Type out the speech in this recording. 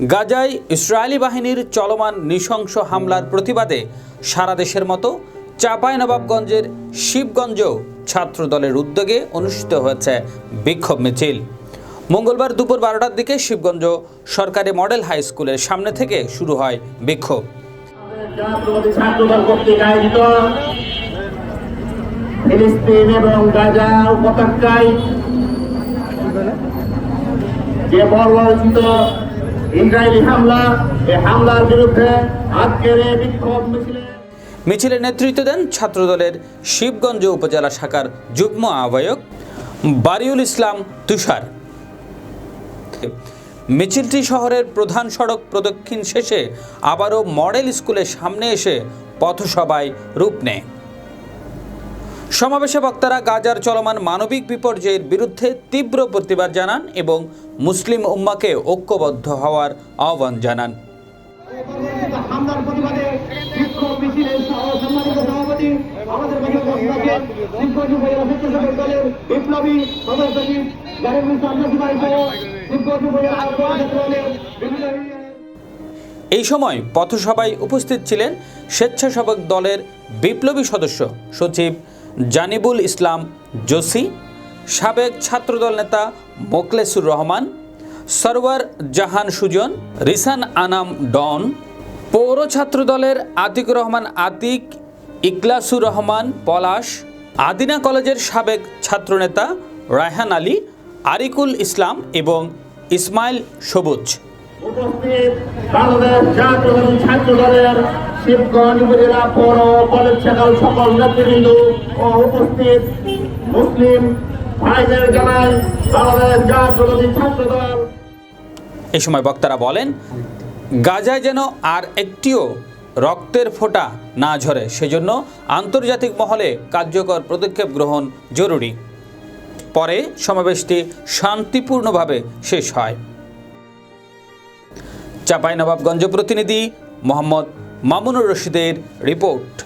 গাজায় ইসরায়েলি বাহিনীর চলমান নৃশংস হামলার প্রতিবাদে সারা দেশের মতো চাঁপাইনবাবগঞ্জের শিবগঞ্জেও ছাত্রদলের উদ্যোগে অনুষ্ঠিত হয়েছে বিক্ষোভ মিছিল। মঙ্গলবার দুপুর বারোটার দিকে শিবগঞ্জ সরকারি মডেল হাই স্কুলের সামনে থেকে শুরু হয় বিক্ষোভ। যে ইসরায়েলি হামলা এই হামলার বিরুদ্ধে আজকের এই বিক্ষোভ মিছিলে। মিছিলের নেতৃত্ব দেন ছাত্রদলের শিবগঞ্জ উপজেলা শাখার যুগ্ম আহ্বায়ক বারিউল ইসলাম তুষার। মিছিলটি শহরের প্রধান সড়ক প্রদক্ষিণ শেষে আবারও মডেল স্কুলের সামনে এসে পথসভায় রূপ নেয়। সমাবেশে বক্তারা গাজার চলমান মানবিক বিপর্যয়ের বিরুদ্ধে তীব্র প্রতিবাদ জানান এবং মুসলিম উম্মাকে ঐক্যবদ্ধ হওয়ার আহ্বান জানান। এই সময় পথসভায় উপস্থিত ছিলেন স্বেচ্ছাসেবক দলের বিপ্লবী সদস্য সচিব জানিবুল ইসলাম জোসি সাবেক ছাত্রদল নেতা মোকলেসুর রহমান সরওয়ার জাহান সুজন, রিসান আনাম ডন, পৌর ছাত্রদলের আতিকুর রহমান আতিক, ইকলাসুর রহমান পলাশ, আদিনা কলেজের সাবেক ছাত্রনেতা রায়হান আলী, আরিকুল ইসলাম এবং ইসমাইল সবুজ। এই সময় বক্তারা বলেন, গাজায় যেন আর একটিও রক্তের ফোঁটা না ঝরে, সেজন্য আন্তর্জাতিক মহলে কার্যকর পদক্ষেপ গ্রহণ জরুরি। পরে সমাবেশটি শান্তিপূর্ণভাবে শেষ হয়। চাঁপাইনবাবগঞ্জ প্রতিনিধি মোহাম্মদ মামুনুর রশিদের রিপোর্ট।